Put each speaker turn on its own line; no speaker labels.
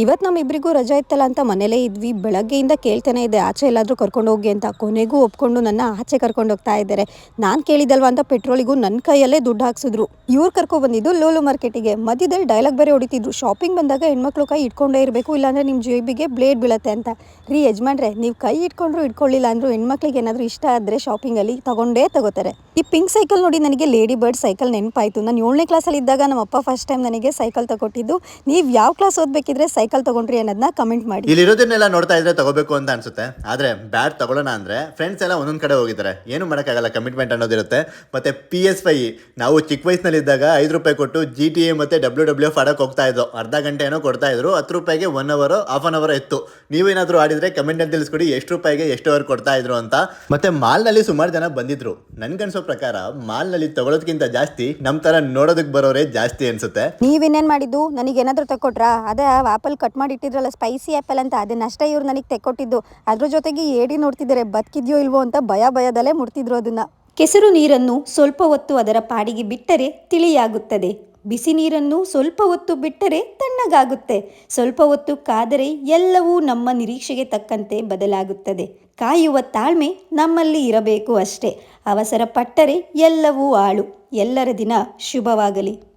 ಇವತ್ತು ನಮ್ಮಿಬ್ಬರಿಗೂ ರಜಾ ಇತ್ತಲ್ಲ ಅಂತ ಮನೇಲೇ ಇದ್ವಿ. ಬೆಳಗ್ಗೆಯಿಂದ ಕೇಳ್ತಾನೆ ಇದೆ, ಆಚೆ ಎಲ್ಲಾದರೂ ಕರ್ಕೊಂಡು ಹೋಗಿ ಅಂತ. ಕೊನೆಗೂ ಒಪ್ಕೊಂಡು ನನ್ನ ಆಚೆ ಕರ್ಕೊಂಡು ಹೋಗ್ತಾ ಇದ್ದಾರೆ. ನಾನು ಕೇಳಿದಲ್ವಾ ಅಂತ ಪೆಟ್ರೋಲಿಗೂ ನನ್ನ ಕೈಯಲ್ಲೇ ದುಡ್ಡು ಹಾಕ್ಸಿದ್ರು. ಇವ್ರು ಕರ್ಕೊ ಬಂದಿದ್ದು ಲೋಲು ಮಾರ್ಕೆಟಿಗೆ. ಮಧ್ಯದಲ್ಲಿ ಡೈಲಾಗ್ ಬೇರೆ ಹೊಡಿತಿದ್ರು. ಶಾಪಿಂಗ್ ಬಂದಾಗ ಹೆಣ್ಮಕ್ಳು ಕೈ ಇಟ್ಕೊಂಡೇ ಇರಬೇಕು, ಇಲ್ಲಾಂದರೆ ನಿಮ್ಮ ಜೇಬಿಗೆ ಬ್ಲೇಡ್ ಬೀಳತ್ತೆ ಅಂತ. ರೀ ಯಜಮಾನ್ರೆ, ನೀವು ಕೈ ಇಟ್ಕೊಂಡ್ರು ಇಟ್ಕೊಳ್ಳಿಲ್ಲ ಅಂದ್ರೂ ಹೆಣ್ಮಕ್ಳಿಗೆ ಏನಾದರೂ ಇಷ್ಟ ಆದರೆ ಶಾಪಿಂಗಲ್ಲಿ ತಗೊಂಡೇ ತಗೋತಾರೆ. ಈ ಪಿಂಕ್ ಸೈಕಲ್ ನೋಡಿ ನನಗೆ ಲೇಡಿ ಬರ್ಡ್ ಸೈಕಲ್ ನೆನಪಾಯಿತು. ನಾನು ಏಳನೇ ಕ್ಲಾಸಲ್ಲಿ ಇದ್ದಾಗ ನಮ್ಮ ಅಪ್ಪ ಫಸ್ಟ್ ಟೈಮ್ ನನಗೆ ಸೈಕಲ್ ತಗೊಟ್ಟಿದ್ದು. ನೀವು ಯಾವ ಕ್ಲಾಸ್ ಓದಬೇಕಿದ್ರೆ ಸೈಕಲ್ ತಗೊಂಡ್ರಿ ಅನ್ನೋದನ್ನ ಕಮೆಂಟ್ ಮಾಡಿ.
ಇಲ್ಲಿರೋದನ್ನೆಲ್ಲ ನೋಡ್ತಾ ಇದ್ರೆ ತಗೋಬೇಕು ಅಂತ ಅನ್ಸುತ್ತೆ. ಆದ್ರೆ ಬ್ಯಾಟ್ ತಗೊಳ್ಳೋಣ ಅಂದ್ರೆ ಫ್ರೆಂಡ್ಸ್ ಎಲ್ಲ ಒಂದೊಂದ್ ಕಡೆ ಹೋಗಿದ್ದಾರೆ. ಏನು ಮಾಡೋಕ್ಕಾಗಲ್ಲ ಕಮಿಟ್ಮೆಂಟ್ ಅನ್ನೋದಿರುತ್ತೆ. ಮತ್ತೆ ಪಿ ಎಸ್ ಫೈ ನಾವು ಚಿಕ್ಕ ವಯಸ್ಸಿನಲ್ಲಿ ಇದ್ದಾಗ ಐದು ರೂಪಾಯಿ ಕೊಟ್ಟು ಜಿ ಟಿ ಎ ಮತ್ತೆ ಡಬ್ಲ್ಯೂ ಡಬ್ಲ್ಯೂ ಎಫ್ ಆಡೋಕೆ ಹೋಗ್ತಾ ಇದ್ದೋ ಅರ್ಧ ಗಂಟೆ ಏನೋ ಕೊಡ್ತಾ ಇದ್ರು. ಹತ್ತು ರೂಪಾಯಿಗೆ one hour half an hour ಇತ್ತು. ನೀವೇನಾದ್ರೂ ಆಡಿದ್ರೆ ಕಮೆಂಟ್ ಅಲ್ಲಿ ತಿಳಿಸ್ಕೊಡಿ. ಎಷ್ಟು ರೂಪಾಯಿಗೆ ಎಷ್ಟು ಅವರ್ ಕೊಡ್ತಾ ಇದ್ರು ಅಂತ. ಮತ್ತೆ ಮಾಲ್ನಲ್ಲಿ ಸುಮಾರು ಜನ ಬಂದಿದ್ರು. ನನ್ಗನ್ಸೋ ಪ್ರಕಾರ ಮಾಲ್ನಲ್ಲಿ ತಗೊಳೋದ್ಕಿಂತ ಜಾಸ್ತಿ ನಮ್ ತರ ನೋಡೋದಕ್ಕೆ ಬರೋರೇ ಜಾಸ್ತಿ ಅನ್ಸುತ್ತೆ.
ನೀವೇನೇನು ಮಾಡಿದ್ದು? ನನಗೆ ಏನಾದ್ರೂ ತಕೊಟ್ರಾ ಅದೇ ಆ್ಯಪಲ್ ಕಟ್ ಮಾಡಿ ಇಟ್ಟಿದ್ರಲ್ಲ ಸ್ಪೈಸಿ ಆ್ಯಪಲ್ ಅಂತ ಅದನ್ನಷ್ಟೇ ಇವ್ರು ನನಗೆ ತೆಕ್ಕೊಟ್ಟಿದ್ದು. ಅದ್ರ ಜೊತೆಗೆ ಏಡಿ ನೋಡ್ತಿದ್ದಾರೆ ಬದುಕಿದ್ಯೋ ಇಲ್ವೋ ಅಂತ ಭಯ ಭಯದಲ್ಲೇ ಮುಡ್ತಿದ್ರು ಅದನ್ನ. ಕೆಸರು ನೀರನ್ನು ಸ್ವಲ್ಪ ಹೊತ್ತು ಅದರ ಪಾಡಿಗೆ ಬಿಟ್ಟರೆ ತಿಳಿಯಾಗುತ್ತದೆ. ಬಿಸಿ ನೀರನ್ನು ಸ್ವಲ್ಪ ಹೊತ್ತು ಬಿಟ್ಟರೆ ತಣ್ಣಗಾಗುತ್ತೆ. ಸ್ವಲ್ಪ ಹೊತ್ತು ಕಾದರೆ ಎಲ್ಲವೂ ನಮ್ಮ ನಿರೀಕ್ಷೆಗೆ ತಕ್ಕಂತೆ ಬದಲಾಗುತ್ತದೆ. ಕಾಯುವ ತಾಳ್ಮೆ ನಮ್ಮಲ್ಲಿ ಇರಬೇಕು ಅಷ್ಟೇ. ಅವಸರ ಪಟ್ಟರೆ ಎಲ್ಲವೂ ಆಳು. ಎಲ್ಲರ ದಿನ ಶುಭವಾಗಲಿ.